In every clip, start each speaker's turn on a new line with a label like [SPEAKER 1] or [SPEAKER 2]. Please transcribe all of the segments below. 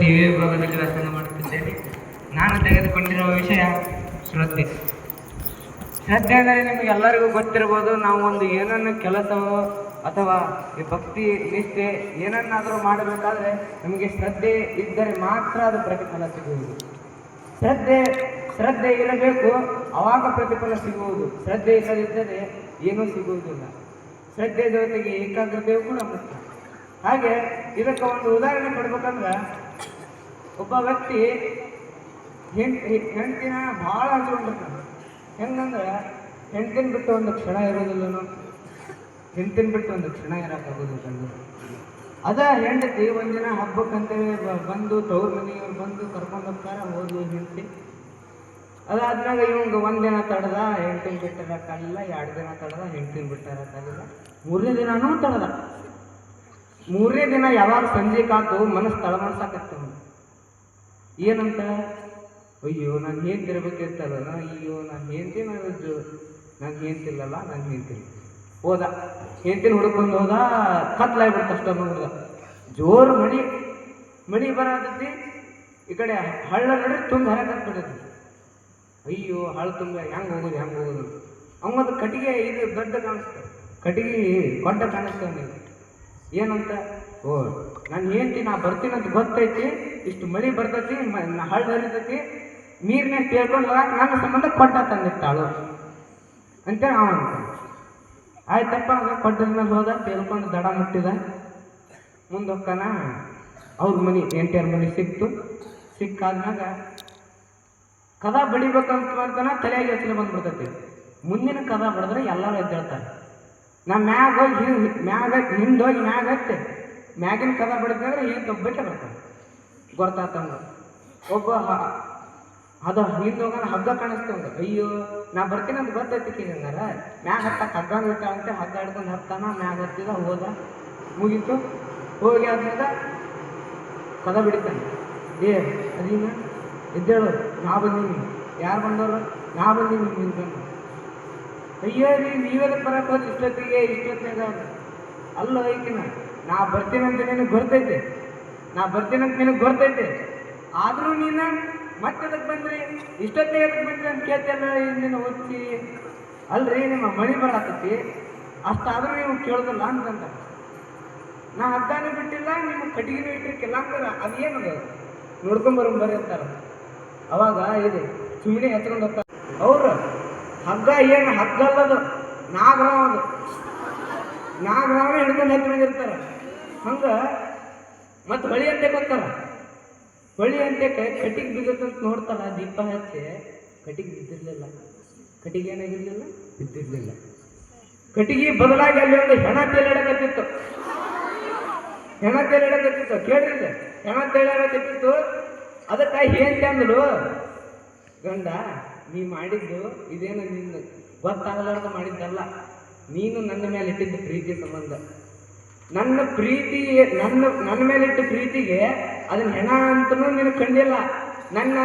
[SPEAKER 1] T V ವಿಭಾಗದಲ್ಲಿ ಮಾಡುತ್ತಿದ್ದೇನೆ ನಾನು ತೆಗೆದುಕೊಂಡಿರುವ ವಿಷಯ ಶ್ರದ್ಧೆ. ಶ್ರದ್ಧೆ ಅಂದರೆ ನಿಮಗೆಲ್ಲರಿಗೂ ಗೊತ್ತಿರ್ಬೋದು, ನಾವು ಒಂದು ಏನನ್ನು ಕೆಲಸವೋ ಅಥವಾ ಈ ಭಕ್ತಿ, ನಿಷ್ಠೆ ಏನನ್ನಾದರೂ ಮಾಡಬೇಕಾದ್ರೆ ನಮಗೆ ಶ್ರದ್ಧೆ ಇದ್ದರೆ ಮಾತ್ರ ಅದು ಪ್ರತಿಫಲ ಸಿಗುವುದು. ಶ್ರದ್ಧೆ ಶ್ರದ್ಧೆ ಇರಬೇಕು, ಅವಾಗ ಪ್ರತಿಫಲ ಸಿಗುವುದು. ಶ್ರದ್ಧೆ ಇಲ್ಲದಿದ್ದರೆ ಏನೂ ಸಿಗುವುದಿಲ್ಲ. ಶ್ರದ್ಧೆ ಜೊತೆಗೆ ಏಕಾಗ್ರತೆಯೂ ಕೂಡ ಮುಖ್ಯ. ಹಾಗೆ ಇದಕ್ಕೆ ಒಂದು ಉದಾಹರಣೆ ಕೊಡ್ಬೇಕಂದ್ರೆ ಒಬ್ಬ ವ್ಯಕ್ತಿ ಹೆಂಡತಿ ಹೆಂಡತಿನ ಭಾಳ ಹಚ್ಕೊಂಡಿರ್ತಾನೆ ಹೆಂಗಂದ್ರೆ ಹೆಂಡತಿನ ಬಿಟ್ಟು ಒಂದು ಕ್ಷಣ ಇರೋದಿಲ್ಲನು? ಹೆಂಡತಿನ ಬಿಟ್ಟು ಒಂದು ಕ್ಷಣ ಇರೋಕ್ಕಾಗೋದಿಲ್ಲ ಅದ ಹೆಂಡತಿ ಒಂದಿನ ಹಬ್ಬಕ್ಕಂತೇಳಿ ಬಂದು ತವ್ರ ಮನೆಯವ್ರು ಬಂದು ಕರ್ಕೊಂಡು ಹೋಗ್ತಾರೆ ಹೋದ್ವಿ ಹೆಂಡತಿ. ಅದಾದ್ಮೇಲೆ ಇವಂಗ ಒಂದಿನ ತಡೆದ, ಹೆಂಡತಿನ ಬಿಟ್ಟಿರಕ್ಕಾಗಲಿಲ್ಲ ಎರಡು ದಿನ ತಡೆದ, ಹೆಂಡತಿನ ಬಿಟ್ಟಿರಕ್ಕಾಗಲಿಲ್ಲ ಮೂರನೇ ದಿನನೂ ತಡೆದ. ಮೂರನೇ ದಿನ ಯಾವಾಗ ಸಂಜೆ ಕಾತು, ಮನಸ್ಸು ತಳಮಳ್ಸಾಕತ್ತ ಏನಂತ? ಅಯ್ಯೋ, ನಾನು ಹೇಳ್ತಿರ್ಬೇಕಿರ್ತಲ್ಲ ಅಯ್ಯೋ, ನಾನು ಹೇಳ್ತೀನಿ ನಾನು ನಾನು ಇಲ್ಲಲ್ಲ ನಾನು ಹೇಳ್ತೀನಿ. ಹೋದ. ಹೇಳ್ತೀನಿ ಹುಡ್ಕೊಂಡು ಹೋದ, ಕತ್ಲಾಗ್ಬಿಡ್ತು ಅಷ್ಟ ಹುಡುಗ. ಜೋರು ಮಳಿ ಮಳಿ ಬರತೈತಿ. ಈ ಕಡೆ ಹಳ್ಳ ನೋಡಿ ತುಂಬ ಹರಕತ್ಬಿಡೈತಿ ಅಯ್ಯೋ, ಹಳ್ಳ ತುಂಬ ಹೆಂಗೆ ಹೋಗೋದು ಹೆಂಗೆ ಹೋಗೋದು ಅವನದು ಕಟ್ಟಿಗೆ ಇದು ದೊಡ್ಡ ಕಾಣಿಸ್ತದೆ ಕಟ್ಟಿಗೆ ಕೊಡ್ಡ ಕಾಣಿಸ್ತದೆ ಅವನಿಗೆ. ಏನಂತ? ಓ, ನಾನು ಹೇಳ್ತೀನಿ ನಾ ಬರ್ತೀನಿ ಅಂತ ಗೊತ್ತೈತಿ, ಇಷ್ಟು ಮಳಿ ಬರ್ತೈತಿ ಹಳ್ಳ ಹರಿತೈತಿ, ನೀರಿನ ತೇಳ್ಕೊಂಡು ಹೋಗಕ್ಕೆ ನನ್ನ ಸಂಬಂಧ ಕೊಟ್ಟ ತಂದಿರ್ತಾಳು ಅಂತೇಳಿ ಅವ ಆಯ್ತಪ್ಪ, ಅದ ಕೊಟ್ಟದ ಮೇಲೆ ಹೋದ ತೇಳ್ಕೊಂಡು ದಡ ಮುಟ್ಟಿದ. ಮುಂದೆ ಹೋಗ್ತಾನ ಅವ್ರ ಮನೆ ಎಂಟಿಯರ್ ಮನೆ ಸಿಕ್ತು. ಸಿಕ್ಕಾದ್ಮ್ಯಾಗ ಕದ ಬಡಿಬೇಕಂತ ಮಾಡ್ತಾನ, ತಲೆಯಾಗಿ ಯೋಚನೆ ಬಂದ್ಬಿಡ್ತೈತಿ. ಮುಂದಿನ ಕದ ಬಡಿದ್ರೆ ಎಲ್ಲರೂ ಎದ್ದೇಳ್ತಾರೆ. ನಾ ಮ್ಯಾಗ ಹೋಗಿ ಹಿಂಗೆ ಮ್ಯಾಗ ಹೋಗಿ ಮ್ಯಾಗ ಹತ್ತೆ. ಮ್ಯಾಗಿನ ಕದ ಬಡಿದ್ರೆ ತಪ್ಪು ಒಬ್ಬಕ್ಕೆ ಬರ್ತಾನೆ ಗೊತ್ತಾತಂಗ. ಒಬ್ಬ ಅದ ಹಿಂದೆ ಹೋಗೋಣ ಹಗ್ಗ ಕಾಣಿಸ್ತಂಗ ಅಯ್ಯೋ, ನಾ ಬರ್ತೀನಿ ಅಂತ ಗೊತ್ತೈತಿ ಹಂಗಾರ. ಮ್ಯಾಗ ಹತ್ತಕ್ಕೆ ಹಗ್ಗ ಬಿಟ್ಟಾವಂತೆ ಹಗ್ಗ ಹಿಡ್ಕೊಂಡು ಹತ್ತಾನ, ಮ್ಯಾಗ ಹತ್ತಿದ, ಹೋದ. ಮುಗೀತು. ಹೋಗಿ ಆದ್ರಿಂದ ಕದ ಬಿಡಿತಾನೆ. ಏ, ಅದೀನ ಎದ್ದೇಳು, ನಾ ಬಂದೀನಿ. ಯಾರು ಬಂದವರು? ನಾ ಬಂದೀನಿ ನಿಂತ್ಕೊಂಡು. ಅಯ್ಯೋ ರೀ ನೀವೆಲ್ಲ ಬರಕ್ಕೆ ಹೋದ್ರೆ? ಇಷ್ಟೊತ್ತಿಗೆ, ಇಷ್ಟೊತ್ತಿನಾಗ. ಅಲ್ಲ, ಐಕಿನ. ನಾ ಬರ್ತೀನಂತ ನಿನಗೆ ಗೊತ್ತೈತೆ. ನಾ ಬರ್ತೀನಂತ ನಿನಗೆ ಗೊತ್ತೈತೆ. ಆದರೂ ನೀನು ಮತ್ತೆ ಅದಕ್ಕೆ ಬಂದ್ರಿ ಇಷ್ಟೊತ್ತಿಗೆ ಅದಕ್ಕೆ ಬಂದ್ರಿ ಅಂತ ಕೇಳ್ತಲ್ಲ ನೀನು ಒತ್ತಿ? ಅಲ್ರಿ, ನಿಮ್ಮ ಮಣಿ ಬರತ್ತೈತಿ ಅಷ್ಟಾದರೂ ನೀವು ಕೇಳೋದಿಲ್ಲ ಅಂತಂದ ನಾ ಹಗ್ಗಾನು ಬಿಟ್ಟಿಲ್ಲ, ನಿಮ್ಮ ಕಟ್ಟಿಗೆನೂ ಇಟ್ಟಿರ್ಕಿಲ್ಲ ಅಂದ್ರೆ ಏನು ನೋಡ್ಕೊಂಬರೋ ಬರ್ರಿ ಅಂತಾರ. ಅವಾಗ ಇದೆ ಸುಮ್ಮನೆ ಹಚ್ಕೊಂಡು ಹೋಗ್ತಾರೆ. ಅವ್ರು ಹಗ್ಗ ಏನು ಹಗ್ಗಲ್ಲದು ನಾಗರ ಅದು. ನಾಗರಾವನ ಹಿಡ್ಕೊಂಡು ಹಚ್ಕೊಂಡಿರ್ತಾರೆ ಹಂಗ ಮತ್ತೆ ಹೊಳಿ ಅಂತೆ ಗೊತ್ತಾರೆ ಹೊಳಿ ಅಂತ ಕಟ್ಟಿಗೆ ಬಿದ್ದದಂತ ನೋಡ್ತಾರ ದೀಪ ಹಚ್ಚಿ. ಕಟ್ಟಿಗೆ ಬಿದ್ದಿರಲಿಲ್ಲ. ಕಟ್ಟಿಗೆ ಏನಾಗಿರ್ಲಿಲ್ಲ? ಬಿದ್ದಿರಲಿಲ್ಲ. ಕಟ್ಟಿಗೆ ಬದಲಾಗಿ ಅಲ್ಲಿ ಒಂದು ಹೆಣ ತೇಲಾಡಕತ್ತಿತ್ತು ಹೆಣ ತೇಲಾಡಕತ್ತಿತ್ತು ಇದು. ಹೆಣ ತೇಲಾಡಕತ್ತಿತ್ತು ಅದಕ್ಕೆ ಏನ್ ಅಂದ್ರು ಗಂಡ ನೀ ಮಾಡಿದ್ದು ಇದೇನು ನಿನ್ನ ಗೊತ್ತಾಗಲಾರ್ದು ಮಾಡಿದ್ದಲ್ಲ. ನೀನು ನನ್ನ ಮೇಲೆ ಇಟ್ಟಿದ್ದ ಪ್ರೀತಿ ಸಂಬಂಧ. ನನ್ನ ಪ್ರೀತಿ ನನ್ನ ನನ್ನ ಮೇಲೆ ಇಟ್ಟ ಪ್ರೀತಿಗೆ ಅದನ್ನ ಹೆಣ ಅಂತನೂ ನೀನು ಕಂಡಿಲ್ಲ. ನನ್ನ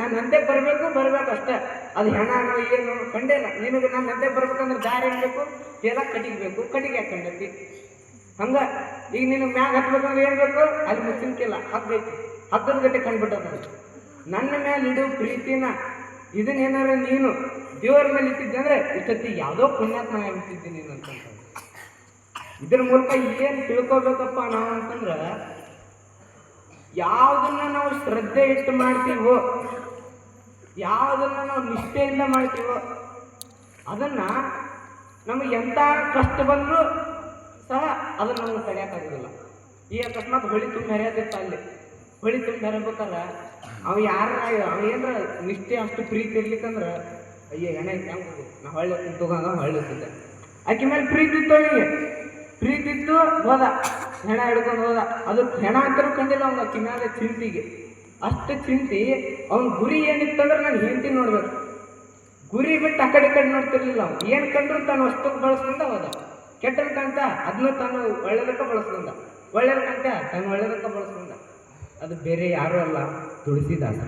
[SPEAKER 1] ನನ್ನಂತೆ ಬರಬೇಕು, ಬರ್ಬೇಕು ಅಷ್ಟೇ. ಅದು ಹೆಣನೋ ಏನು ಕಂಡಿಲ್ಲ ನಿನಗೆ ನನ್ನಂತೆ ಬರ್ಬೇಕಂದ್ರೆ ದಾರಿ ಏನ್ ಬೇಕು ಎಲ್ಲ ಕಟಿಗೆ ಬೇಕು ಕಟ್ಟಿಗೆ ಹಾಕೊಂಡೈತಿ ಹಂಗ? ಈಗ ನಿನಗೆ ಮ್ಯಾಗ ಹತ್ಬೇಕಂದ್ರೆ ಏನು ಬೇಕು? ಅಲ್ಲಿ ಮುಚ್ಚಿನ್ಕಿಲ್ಲ ಹಗ್ಗೈತಿ. ಹಗ್ಗದ ಗಟ್ಟೆ ಕಂಡ್ಬಿಟ್ಟದ ನನ್ನ ಮೇಲೆ ಇಡು ಪ್ರೀತಿನ. ಇದನ್ನೇನಾರ ನೀನು ದೇವರ ಮೇಲೆ ಇಟ್ಟಿದ್ದೆ ಅಂದ್ರೆ ಇಷ್ಟೊತ್ತಿಗೆ ಯಾವುದೋ ಪುಣ್ಯಾತ್ಮ ಆಗ್ಬಿಟ್ಟಿದ್ದೆ ನೀನು ಅಂತ ಇದ್ರ ಮೂಲಕ ಏನು ತಿಳ್ಕೊಬೇಕಪ್ಪ ನಾವು ಅಂತಂದ್ರೆ, ಯಾವುದನ್ನ ನಾವು ಶ್ರದ್ಧೆ ಇಟ್ಟು ಮಾಡ್ತೀವೋ, ಯಾವುದನ್ನ ನಾವು ನಿಷ್ಠೆಯಿಂದ ಮಾಡ್ತೀವೋ, ಅದನ್ನ ನಮಗೆ ಎಂಥ ಕಷ್ಟ ಬಂದರೂ ಸಹ ಅದನ್ನ ನಮ್ಗೆ ತಡೆಯೋಕ್ಕಾಗೋದಿಲ್ಲ ಈ ಅಕಸ್ಮಾತ್ ಹೊಳಿ ತುಂಬ ಹರಿಯೋದಿತ್ತ ಅಲ್ಲಿ. ಹೊಳಿ ತುಂಬ ಹರಿಬೇಕಲ್ಲ ಅವ ಯಾರ ಅವ ಏನರ ನಿಷ್ಠೆ ಅಷ್ಟು ಪ್ರೀತಿ ಇರ್ಲಿಕ್ಕಂದ್ರ ಅಯ್ಯೋ, ಎಣ್ಣೆ ನಾ ಹೊಳ್ಳಿ ಹೋಗ್ತಿದ್ದೆ ಆಕೆ ಮೇಲೆ ಪ್ರೀತಿ ಇತ್ತು ಅವನಿಗೆ. ಪ್ರೀತಿ ಇತ್ತು, ಹೋದ. ಹೆಣ ಹಿಡ್ಕೊಂಡು ಹೋದ. ಅದು ಹೆಣ ಅಂತರೂ ಕಂಡಿಲ್ಲ ಅವ್ನ ಆಕೆ ಮೇಲೆ ಚಿಂತಿಗೆ. ಅಷ್ಟು ಚಿಂತಿ, ಅವ್ನ ಗುರಿ ಏನಿತ್ತಂದ್ರೆ ನಾನು ಹೆಂಡತಿ ನೋಡ್ಬೇಕು. ಗುರಿ ಬಿಟ್ಟು ಆ ಕಡೆ ಕಡೆ ನೋಡ್ತಿರ್ಲಿಲ್ಲ ಅವ್ನು. ಏನು ಕಂಡ್ರು ತಾನು ಅಷ್ಟಕ್ಕೆ ಬಳಸ್ಕೊಂಡ ಹೋದ. ಕೆಟ್ಟದಕ್ಕಂತ ಅದನ್ನ ತಾನು ಒಳ್ಳೆದಕ್ಕೆ ಬಳಸ್ಕೊಂಡ. ಒಳ್ಳೆದ ಕಾಂತ ತಾನು ಒಳ್ಳೆದಕ್ಕೆ ಬಳಸ್ಕೊಂಡ. ಅದು ಬೇರೆ ಯಾರೂ ಅಲ್ಲ ತುಳಸಿದಾಸ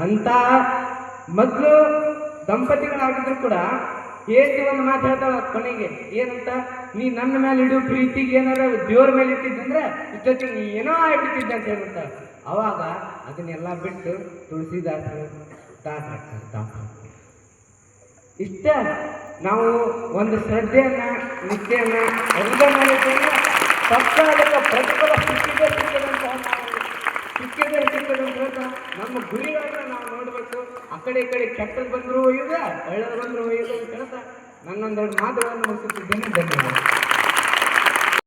[SPEAKER 1] ಅಂತ ಮೊದಲು ದಂಪತಿಗಳಾಗಿದ್ರು ಕೂಡ ಏತಿ ಒಂದು ಮಾತು ಹೇಳ್ತಾಳ ಕೊನೆಗೆ, ಏನಂತ ನೀ ನನ್ನ ಮೇಲೆ ಇಡೋ ಪ್ರೀತಿಗೆ ಏನಾರ ದೇವ್ರ ಮೇಲೆ ಇಟ್ಟಿದ್ದಂದ್ರೆ ಇಷ್ಟೊತ್ತಿಗೆ ನೀ ಏನೋ ಆಗ್ಬಿಟ್ಟಿದ್ದೆ ಅಂತ ಹೇಳುತ್ತ ಅವಾಗ ಅದನ್ನೆಲ್ಲ ಬಿಟ್ಟು ತುಳಸಿದಾಸರು ದಾಸ. ಇಷ್ಟ, ನಾವು ಒಂದು ಶ್ರದ್ಧೆಯನ್ನ ನಿಷ್ಠೆಯನ್ನ ಸರ್ಕಾರದ ಪ್ರತಿಫಲ ಸಿಕ್ಕಿದೆ ಸಿಕ್ಕಿದೆ ಸಿಕ್ಕಿದೆ ಸಿಕ್ಕದಂತ ನಮ್ಮ ಗುರಿಗಳನ್ನ ನಾವು ನೋಡಬೇಕು. ಆ ಕಡೆ ಈ ಕಡೆ ಕೆಟ್ಟದ್ದು ಬಂದರೂ ಒಯ್ಯುದ, ಒಳ್ಳೆದು ಬಂದರೂ ಒಯ್ಯುದ ಹೇಳ್ತಾ ನನ್ನೊಂದೆರಡು ಮಾತುಗಳನ್ನು ಮುಗಿಸುತ್ತಿದ್ದೇನೆ. ಧನ್ಯವಾದ